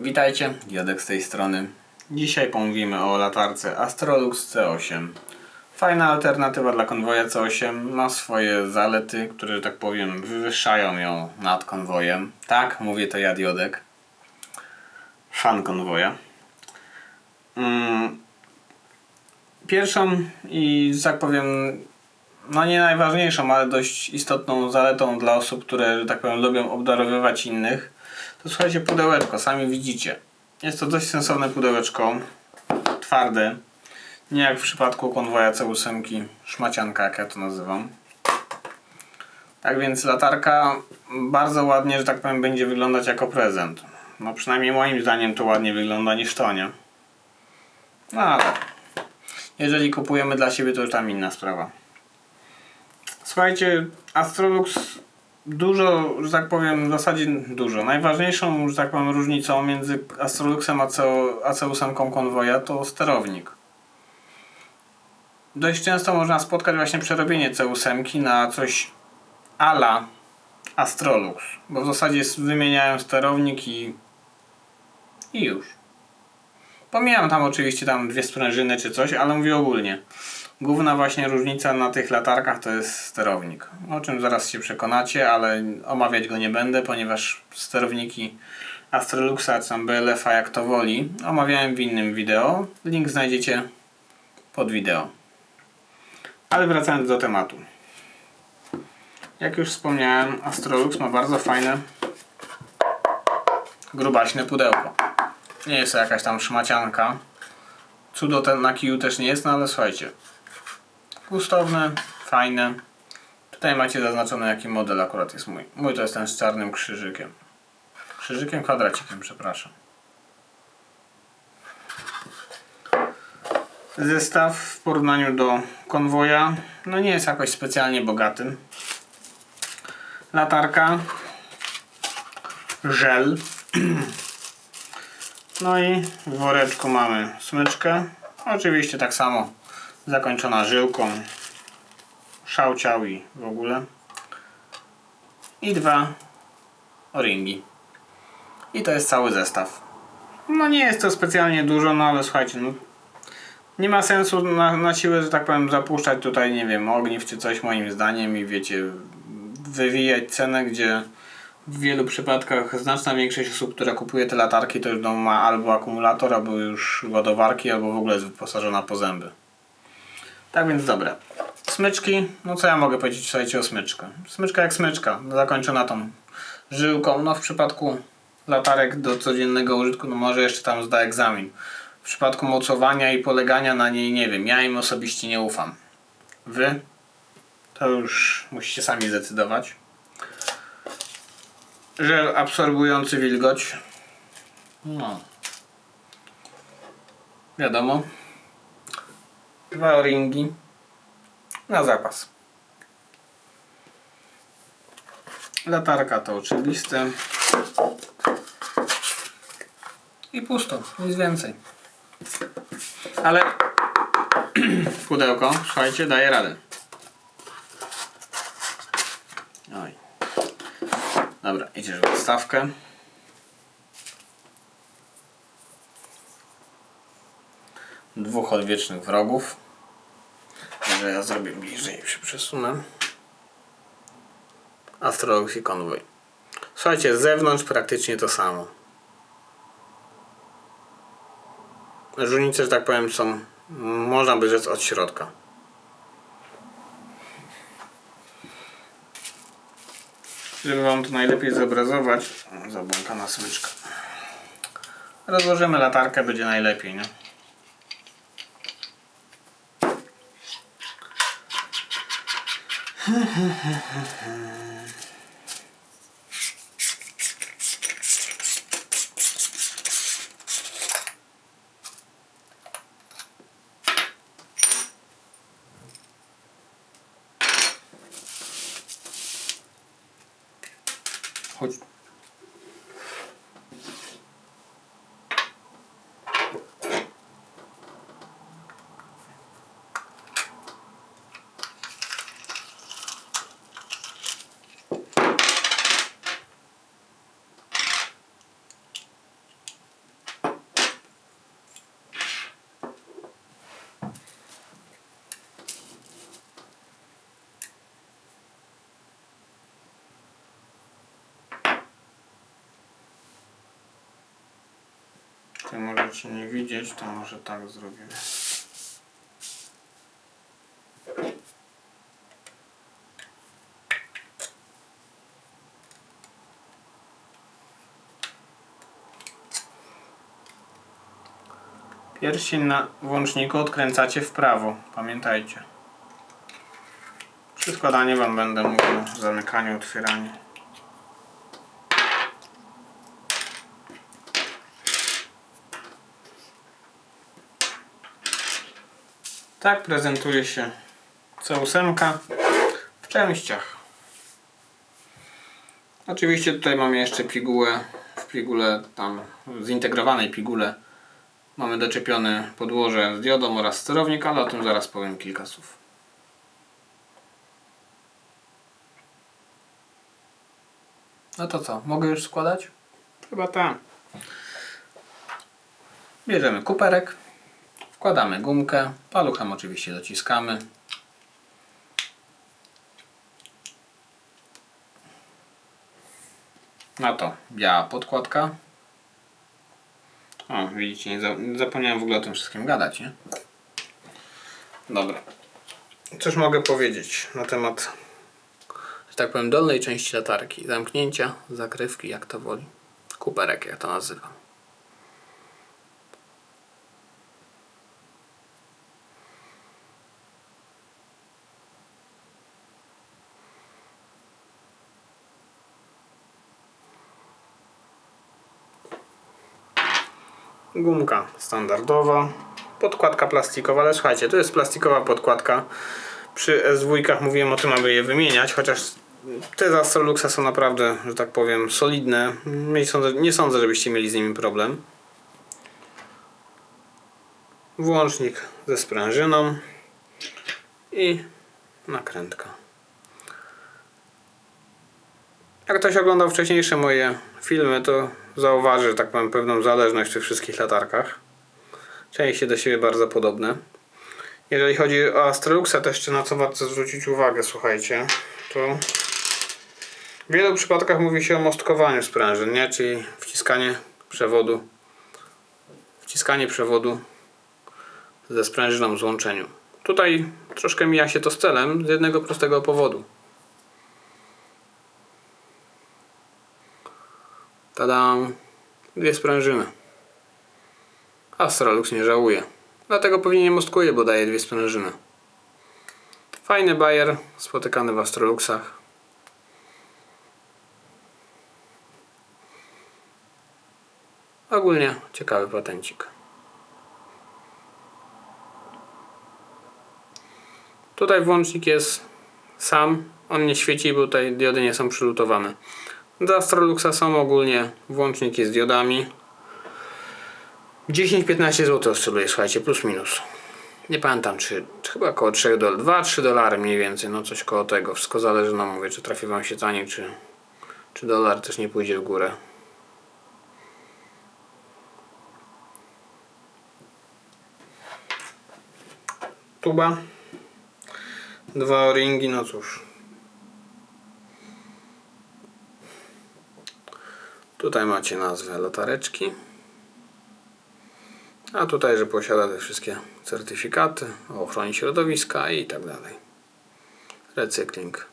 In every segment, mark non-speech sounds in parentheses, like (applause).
Witajcie, Jadek z tej strony. Dzisiaj pomówimy o latarce Astrolux C8. Fajna alternatywa dla konwoja C8. Ma swoje zalety, które, że tak powiem, wywyższają ją nad konwojem. Tak, mówię to ja, Jodek. Fan konwoja. Mm. Pierwszą i, że tak powiem, no nie najważniejszą, ale dość istotną zaletą dla osób, które, że tak powiem, lubią obdarowywać innych, słuchajcie, pudełeczko, sami widzicie. Jest to dość sensowne pudełeczko, twarde, nie jak w przypadku konwoja C8, szmacianka jak ja to nazywam. Tak więc latarka bardzo ładnie, że tak powiem, będzie wyglądać jako prezent. No przynajmniej moim zdaniem to ładnie wygląda niż to, nie? No ale jeżeli kupujemy dla siebie, to już tam inna sprawa. Słuchajcie, Astrolux dużo, że tak powiem, w zasadzie dużo. Najważniejszą, że tak powiem, różnicą między Astroluxem a AC8 konwoja to sterownik. Dość często można spotkać właśnie przerobienie C8 na coś ala Astrolux, bo w zasadzie wymieniają sterownik i i już. Pomijam tam oczywiście tam dwie sprężyny czy coś, ale mówię ogólnie. Główna właśnie różnica na tych latarkach to jest sterownik. O czym zaraz się przekonacie, ale omawiać go nie będę, ponieważ sterowniki Astroluxa czy BLF-a jak to woli omawiałem w innym wideo. Link znajdziecie pod wideo. Ale wracając do tematu. Jak już wspomniałem, Astrolux ma bardzo fajne grubaśne pudełko. Nie jest to jakaś tam szmacianka. Cudo ten na kiju też nie jest, no ale słuchajcie. Gustowne, fajne. Tutaj macie zaznaczone jaki model akurat jest mój. Mój to jest ten z czarnym krzyżykiem. Krzyżykiem, kwadracikiem, przepraszam. Zestaw w porównaniu do konwoja, no nie jest jakoś specjalnie bogaty. Latarka, żel, (clears throat) no i w woreczku mamy smyczkę. Oczywiście tak samo zakończona żyłką. Szałciał i w ogóle. I dwa o-ringi. I to jest cały zestaw. No nie jest to specjalnie dużo, no ale słuchajcie, no nie ma sensu na, na siłę, że tak powiem, zapuszczać tutaj, nie wiem, ogniw czy coś moim zdaniem i wiecie, wywijać cenę, gdzie w wielu przypadkach znaczna większość osób, która kupuje te latarki, to już ma albo akumulator, albo już ładowarki, albo w ogóle jest wyposażona po zęby. Tak więc dobra. Smyczki, no co ja mogę powiedzieć słuchajcie o smyczkę? Smyczka jak smyczka, zakończona tą żyłką. No w przypadku latarek do codziennego użytku, no może jeszcze tam zda egzamin. W przypadku mocowania i polegania na niej, nie wiem, ja im osobiście nie ufam. Wy? To już musicie sami zdecydować. Żel absorbujący wilgoć. No. Wiadomo. Dwa o-ringi. Na zapas. Latarka to oczywiste. I pusto. Nic więcej. Ale (clears throat) pudełko, słuchajcie, daje radę. Oj. Dobra, idziesz w odstawkę. Dwóch odwiecznych wrogów. Może ja zrobię bliżej się przesunę. Astrolux i konwój. Słuchajcie, z zewnątrz praktycznie to samo. Różnice, że tak powiem, są, można by rzec, od środka. Żeby Wam to najlepiej zobrazować, zabłąkana smyczka. Rozłożymy latarkę, będzie najlepiej, nie? ها ها ها ها ها Możecie nie widzieć, to może tak zrobimy. Pierścień na włączniku odkręcacie w prawo, pamiętajcie. Przy składaniu Wam będę mówił o zamykaniu, Tak prezentuje się C8 w częściach. Oczywiście tutaj mamy jeszcze pigułę, w pigułę tam zintegrowanej pigule mamy doczepione podłoże z diodą oraz sterownik, ale o tym zaraz powiem kilka słów. No to co, mogę już składać? Chyba tak. Bierzemy kuperek, wkładamy gumkę, paluchem oczywiście dociskamy. Na to biała podkładka. O, widzicie, nie za- zapomniałem w ogóle o tym wszystkim gadać, nie? Dobra. Cóż mogę powiedzieć na temat, że tak powiem, dolnej części latarki. Zamknięcia, zakrywki, jak to woli. Kuperek, jak to nazywam. Gumka standardowa. Podkładka plastikowa, ale słuchajcie, to jest plastikowa podkładka. Przy S2 mówiłem o tym, aby je wymieniać, chociaż te z Astroluxa są naprawdę, że tak powiem, solidne. Nie sądzę, nie sądzę, żebyście mieli z nimi problem. Włącznik ze sprężyną i nakrętka. Jak ktoś oglądał wcześniejsze moje filmy, to zauważy, że tak powiem, pewną zależność w tych wszystkich latarkach. Części do siebie bardzo podobne. Jeżeli chodzi o Astroluxa, to jeszcze na co warto zwrócić uwagę, słuchajcie, to w wielu przypadkach mówi się o mostkowaniu sprężyn, nie? Czyli wciskanie przewodu wciskanie przewodu ze sprężyną w złączeniu. Tutaj troszkę mija się to z celem z jednego prostego powodu. Tada! Dwie sprężyny. Astrolux nie żałuje. Dlatego pewnie nie mostkuje, bo daje dwie sprężyny. Fajny bajer, spotykany w Astroluxach. Ogólnie ciekawy patencik. Tutaj włącznik jest sam. On nie świeci, bo tutaj diody nie są przylutowane. Do Astroluxa są ogólnie włączniki z diodami. 10-15 zł oscyluje, słuchajcie, plus minus. Nie pamiętam, czy, czy chyba około 3 dolarów, 2-3 dolary mniej więcej, no coś koło tego. Wszystko zależy, no mówię, czy trafi Wam się taniej, czy, czy dolar też nie pójdzie w górę. Tuba. Dwa o-ringi, no cóż. Tutaj macie nazwę latareczki. A tutaj, że posiada te wszystkie certyfikaty o ochronie środowiska i tak dalej. Recykling.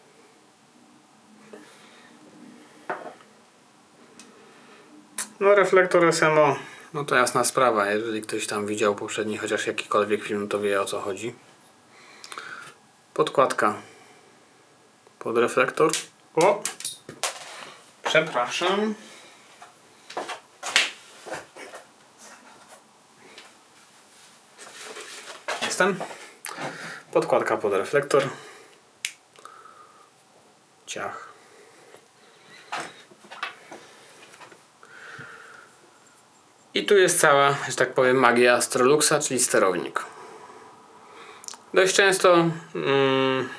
No reflektor SMO, no to jasna sprawa. Jeżeli ktoś tam widział poprzedni chociaż jakikolwiek film, to wie o co chodzi. Podkładka pod reflektor. O! Przepraszam. Jestem. Podkładka pod reflektor. Ciach. I tu jest cała, że tak powiem, magia Astroluxa, czyli sterownik. Dość często mm,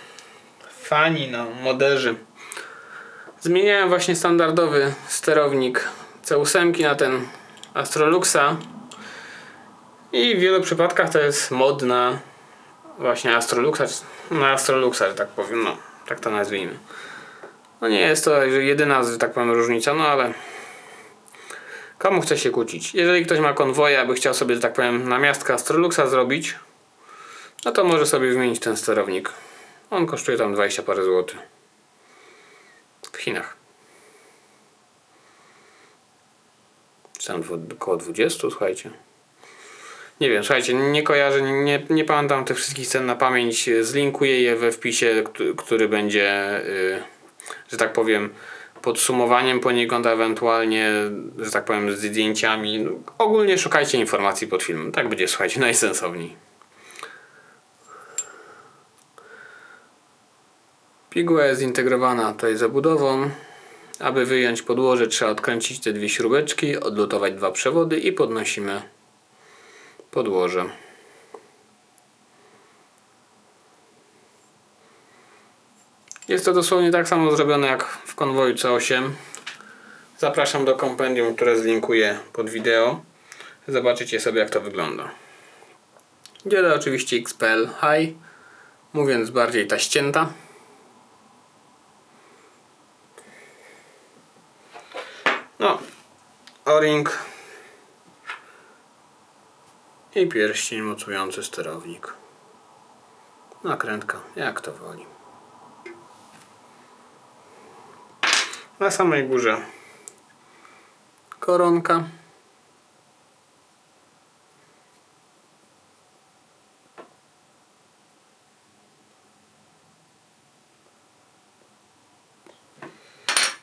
fani, no, moderzy zmieniają właśnie standardowy sterownik C8 na ten Astroluxa i w wielu przypadkach to jest mod na właśnie Astroluxa, na Astroluxa, że tak powiem, no, tak to nazwijmy. No nie jest to jedyna, że tak powiem, różnica, no ale Komu chce się kłócić? Jeżeli ktoś ma konwoje, aby chciał sobie, że tak powiem, namiastkę Astroluxa zrobić, no to może sobie wymienić ten sterownik. On kosztuje tam 20 parę złotych. W Chinach. Czy tam około 20, słuchajcie. Nie wiem, słuchajcie, nie kojarzę, nie, nie pamiętam tych wszystkich cen na pamięć. Zlinkuję je we wpisie, który, będzie, y, że tak powiem, podsumowaniem poniekąd, ewentualnie, że tak powiem, z zdjęciami. No, ogólnie szukajcie informacji pod filmem. Tak będzie, słuchajcie, (laughs) najsensowniej. Piguła jest zintegrowana tutaj zabudową. Aby wyjąć podłoże trzeba odkręcić te dwie śrubeczki, odlutować dwa przewody i podnosimy podłoże. Jest to dosłownie tak samo zrobione jak w konwoju C8. Zapraszam do kompendium, które zlinkuję pod wideo. Zobaczycie sobie jak to wygląda. Dzielę oczywiście XPL High, mówiąc bardziej ta ścięta. No, o-ring i pierścień mocujący sterownik. Nakrętka, jak to woli. Na samej górze koronka.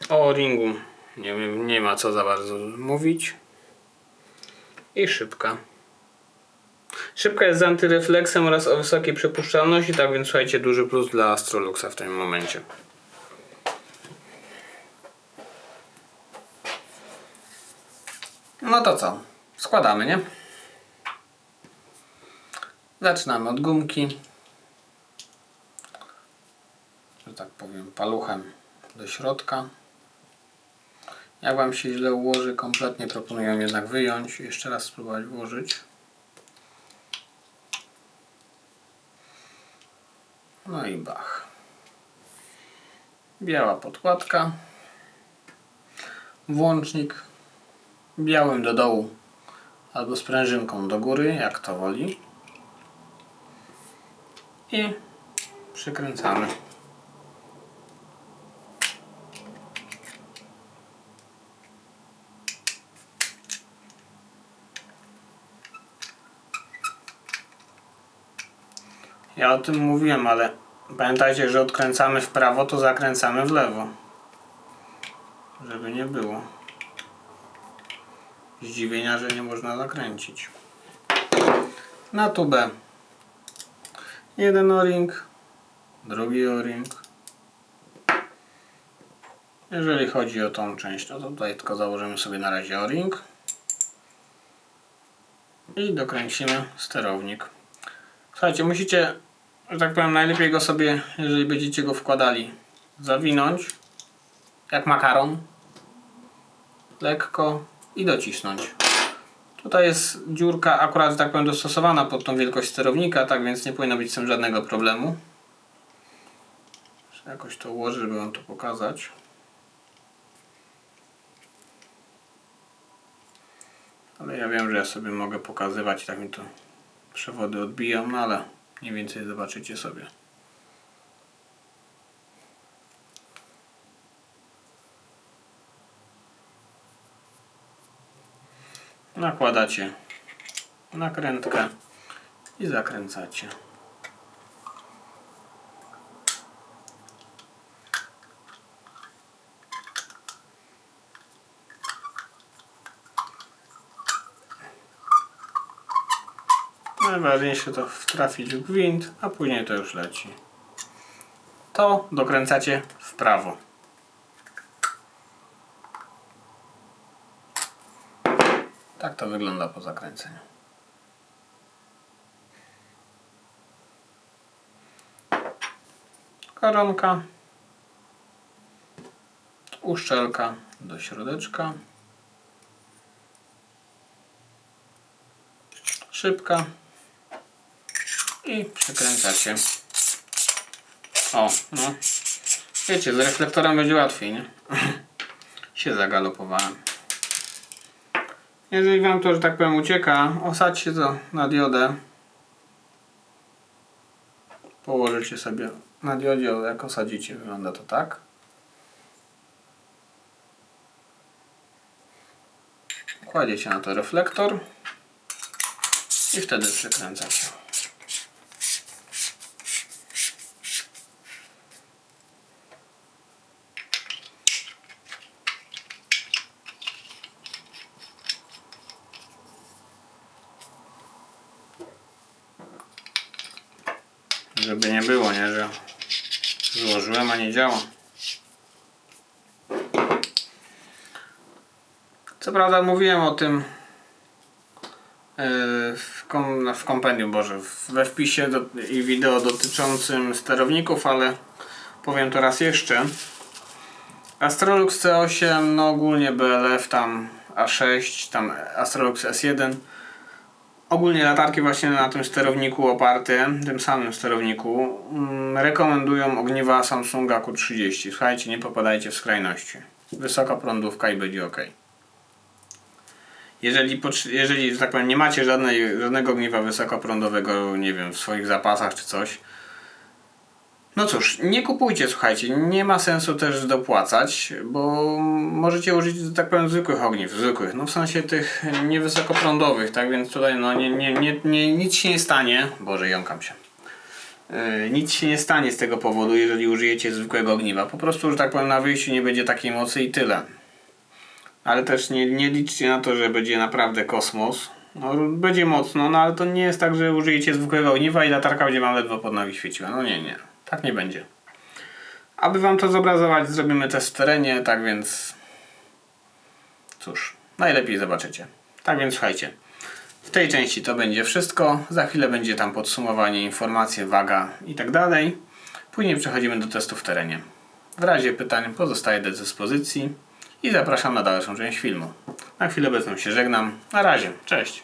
O ringu nie, nie ma co za bardzo mówić. I szybka. Szybka jest z antyrefleksem oraz o wysokiej przepuszczalności, tak więc słuchajcie, duży plus dla Astroluxa w tym momencie. No to co? Składamy, nie? Zaczynamy od gumki. Że tak powiem, paluchem do środka. Jak Wam się źle ułoży, kompletnie proponuję jednak wyjąć i jeszcze raz spróbować włożyć. No i bach. Biała podkładka. Włącznik białym do dołu albo sprężynką do góry, jak to woli. I przykręcamy. Ja o tym mówiłem, ale pamiętajcie, że odkręcamy w prawo, to zakręcamy w lewo. Żeby nie było zdziwienia, że nie można zakręcić. Na tubę jeden o-ring, drugi o-ring. Jeżeli chodzi o tą część, no to tutaj tylko założymy sobie na razie o-ring i dokręcimy sterownik. Słuchajcie, musicie, że tak powiem, najlepiej go sobie, jeżeli będziecie go wkładali, zawinąć jak makaron lekko i docisnąć. Tutaj jest dziurka akurat, że tak powiem, dostosowana pod tą wielkość sterownika, tak więc nie powinno być z tym żadnego problemu. Jakoś to ułożyć, żeby wam to pokazać. Ale ja wiem, że ja sobie mogę pokazywać tak mi to przewody odbijam, no ale mniej więcej zobaczycie sobie. Nakładacie nakrętkę i zakręcacie. Najważniejsze to trafić w gwint, a później to już leci. To dokręcacie w prawo. Tak to wygląda po zakręceniu. Koronka. Uszczelka do środeczka. Szybka. I przekręcacie. O, no. Wiecie, z reflektorem będzie łatwiej, nie? (laughs) się zagalopowałem. Jeżeli Wam to, że tak powiem, ucieka, osadźcie to na diodę. Położycie sobie na diodzie, jak osadzicie, wygląda to tak. Kładziecie na to reflektor i wtedy przykręcacie. Żeby nie było, nie, że złożyłem, a nie działa. Co prawda mówiłem o tym yy, w, kom, w kompendium, Boże, we wpisie do, i wideo dotyczącym sterowników, ale powiem to raz jeszcze. Astrolux C8, no ogólnie BLF tam A6, tam Astrolux S1 Ogólnie latarki właśnie na tym sterowniku oparte, tym samym sterowniku, mm, rekomendują ogniwa Samsunga Q30. Słuchajcie, nie popadajcie w skrajności. Wysoka prądówka i będzie ok. Jeżeli, jeżeli że tak powiem, nie macie żadnej, żadnego ogniwa wysokoprądowego, nie wiem, w swoich zapasach czy coś, no cóż, nie kupujcie, słuchajcie, nie ma sensu też dopłacać, bo możecie użyć, tak powiem, zwykłych ogniw, zwykłych, no w sensie tych niewysokoprądowych, tak więc tutaj no nie, nie, nie, nie, nic się nie stanie, Boże, jąkam się. Yy, nic się nie stanie z tego powodu, jeżeli użyjecie zwykłego ogniwa. Po prostu, że tak powiem, na wyjściu nie będzie takiej mocy i tyle. Ale też nie, nie liczcie na to, że będzie naprawdę kosmos. No, będzie mocno, no ale to nie jest tak, że użyjecie zwykłego ogniwa i latarka będzie wam ledwo pod nogi świeciła. No nie, nie. Tak nie będzie. Aby wam to zobrazować, zrobimy test w terenie, tak więc... Cóż, najlepiej zobaczycie. Tak więc słuchajcie. W tej części to będzie wszystko. Za chwilę będzie tam podsumowanie, informacje, waga i tak dalej. Później przechodzimy do testu w terenie. W razie pytań pozostaję do dyspozycji i zapraszam na dalszą część filmu. Na chwilę obecną się żegnam. Na razie. Cześć.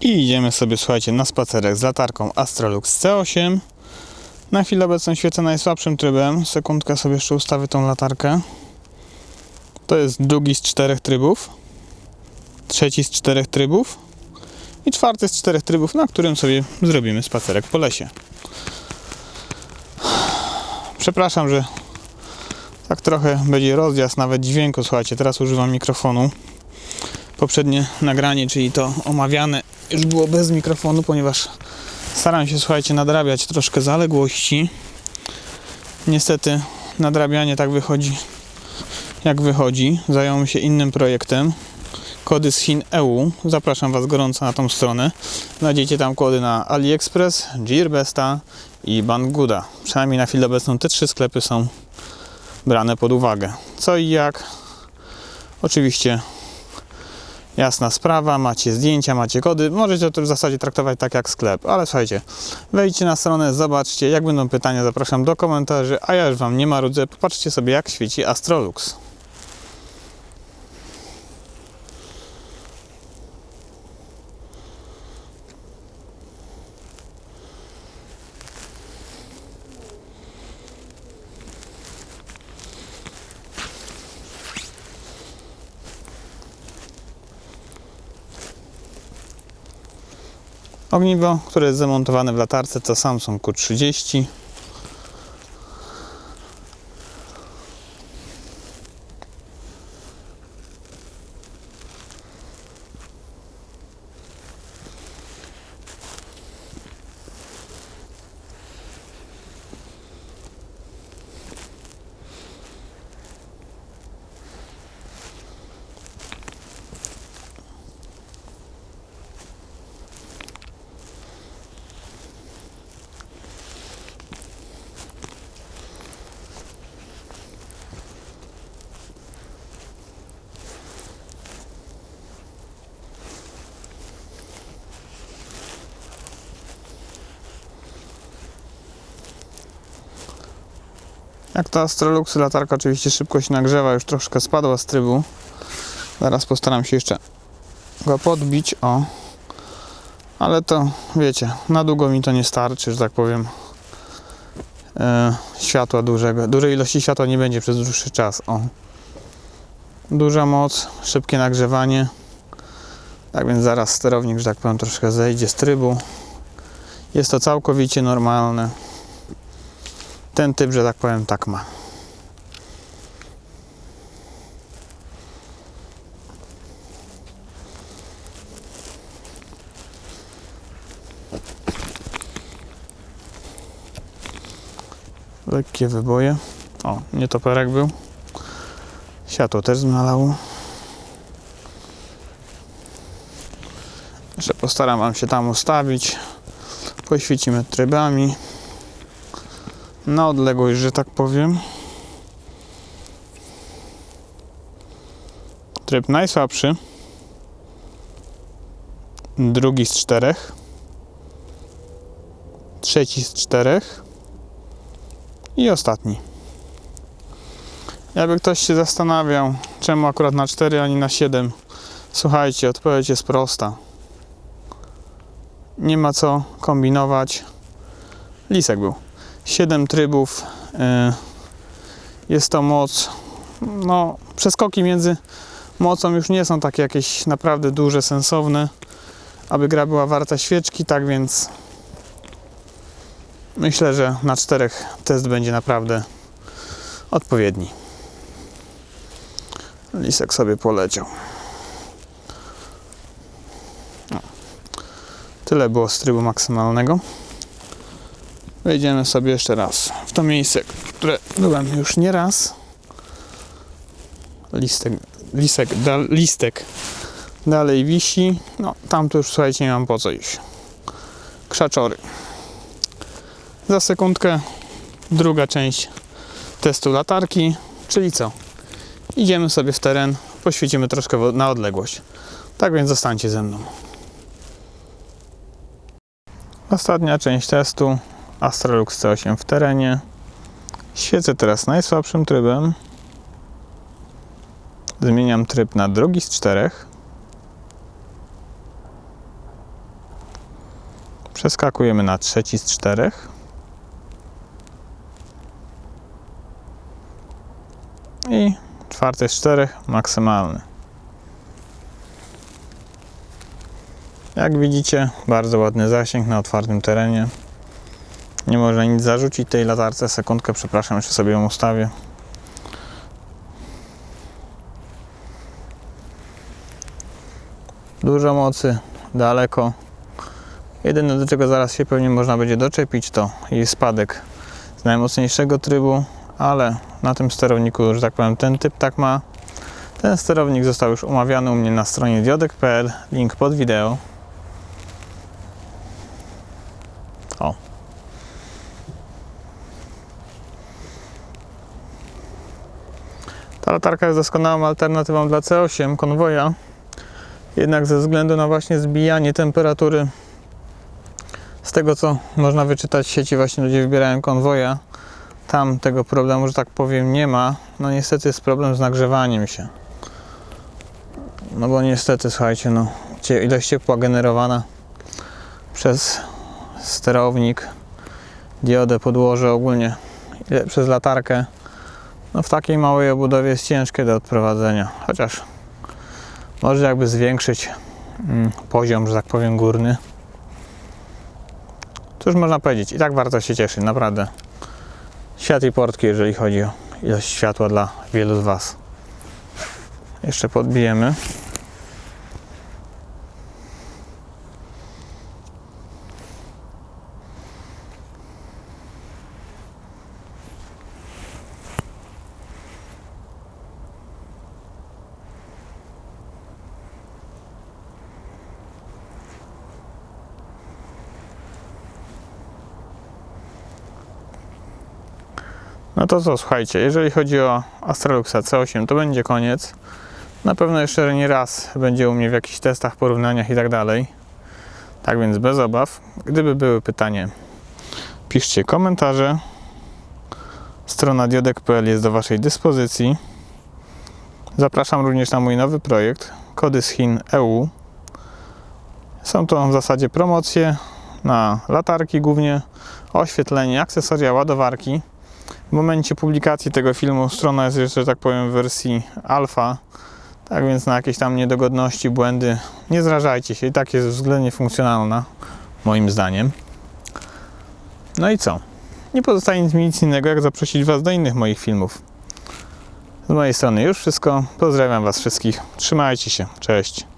I idziemy sobie, słuchajcie, na spacerek z latarką Astrolux C8. Na chwilę obecną świecę najsłabszym trybem. Sekundkę sobie jeszcze ustawię tą latarkę. To jest drugi z czterech trybów. Trzeci z czterech trybów. I czwarty z czterech trybów, na którym sobie zrobimy spacerek po lesie. Przepraszam, że tak trochę będzie rozjazd nawet dźwięku. Słuchajcie, teraz używam mikrofonu poprzednie nagranie, czyli to omawiane, już było bez mikrofonu, ponieważ staram się, słuchajcie, nadrabiać troszkę zaległości. Niestety nadrabianie tak wychodzi, jak wychodzi. Zająłem się innym projektem. Kody z Chin EU. Zapraszam Was gorąco na tą stronę. Znajdziecie tam kody na AliExpress, Gearbesta i Banggood. Przynajmniej na chwilę obecną te trzy sklepy są brane pod uwagę. Co i jak? Oczywiście Jasna sprawa, macie zdjęcia, macie kody, możecie to w zasadzie traktować tak jak sklep, ale słuchajcie, wejdźcie na stronę, zobaczcie, jak będą pytania, zapraszam do komentarzy, a ja już Wam nie marudzę, popatrzcie sobie jak świeci Astrolux. Ogniwo, które jest zamontowane w latarce to Samsung Q30. Jak to Astrolux, latarka oczywiście szybko się nagrzewa, już troszkę spadła z trybu. Zaraz postaram się jeszcze go podbić, o. Ale to wiecie, na długo mi to nie starczy, że tak powiem. E, światła dużego, dużej ilości światła nie będzie przez dłuższy czas. O. Duża moc, szybkie nagrzewanie. Tak więc zaraz sterownik, że tak powiem, troszkę zejdzie z trybu. Jest to całkowicie normalne. Ten typ, że tak powiem, tak ma. Lekkie wyboje. O, nietoperek był. Światło też zmalało. Jeszcze postaram się tam ustawić. Poświecimy trybami. Na odległość, że tak powiem. Tryb najsłabszy. Drugi z czterech. Trzeci z czterech. I ostatni. Jakby ktoś się zastanawiał, czemu akurat na 4, a nie na 7, słuchajcie, odpowiedź jest prosta. Nie ma co kombinować. Lisek był. 7 trybów. y, Jest to moc. No, przeskoki między mocą już nie są takie jakieś naprawdę duże, sensowne, aby gra była warta świeczki, tak więc Myślę, że na czterech test będzie naprawdę odpowiedni. Lisek sobie poleciał. No. Tyle było z trybu maksymalnego. Wejdziemy sobie jeszcze raz w to miejsce, które byłem już nie raz. Listek, lisek, da, listek dalej wisi. No, tam to już słuchajcie, nie mam po co iść. Krzaczory. Za sekundkę druga część testu latarki, czyli co? Idziemy sobie w teren, poświecimy troszkę na odległość. Tak więc zostańcie ze mną. Ostatnia część testu Astrolux C8 w terenie. Świecę teraz najsłabszym trybem. Zmieniam tryb na drugi z czterech. Przeskakujemy na trzeci z czterech. i czwarty z czterech maksymalny. Jak widzicie, bardzo ładny zasięg na otwartym terenie. Nie można nic zarzucić tej latarce. Sekundkę, przepraszam, jeszcze sobie ją ustawię. Dużo mocy, daleko. Jedyne do czego zaraz się pewnie można będzie doczepić to jej spadek z najmocniejszego trybu, ale na tym sterowniku, że tak powiem, ten typ tak ma. Ten sterownik został już omawiany u mnie na stronie diodek.pl, link pod wideo. Ta latarka jest doskonałą alternatywą dla C8 konwoja. Jednak ze względu na właśnie zbijanie temperatury z tego co można wyczytać w sieci właśnie ludzie wybierają konwoja tam tego problemu, że tak powiem, nie ma. No niestety jest problem z nagrzewaniem się. No bo niestety, słuchajcie, no ilość ciepła generowana przez sterownik, diodę, podłoże ogólnie przez latarkę, no w takiej małej obudowie jest ciężkie do odprowadzenia. Chociaż może jakby zwiększyć mm, poziom, że tak powiem, górny. Cóż można powiedzieć, i tak warto się cieszyć, naprawdę świat i portki, jeżeli chodzi o ilość światła dla wielu z Was. Jeszcze podbijemy. No to co, słuchajcie, jeżeli chodzi o Astraluxa C8, to będzie koniec. Na pewno jeszcze nie raz będzie u mnie w jakichś testach, porównaniach i tak dalej. Tak więc bez obaw. Gdyby były pytania, piszcie komentarze. Strona diodek.pl jest do Waszej dyspozycji. Zapraszam również na mój nowy projekt, kody z Chin EU. Są to w zasadzie promocje na latarki głównie, oświetlenie, akcesoria, ładowarki. W momencie publikacji tego filmu strona jest jeszcze, że tak powiem, w wersji alfa, tak więc na jakieś tam niedogodności, błędy nie zrażajcie się. I tak jest względnie funkcjonalna, moim zdaniem. No i co? Nie pozostaje nic mi nic innego, jak zaprosić Was do innych moich filmów. Z mojej strony już wszystko. Pozdrawiam Was wszystkich. Trzymajcie się. Cześć.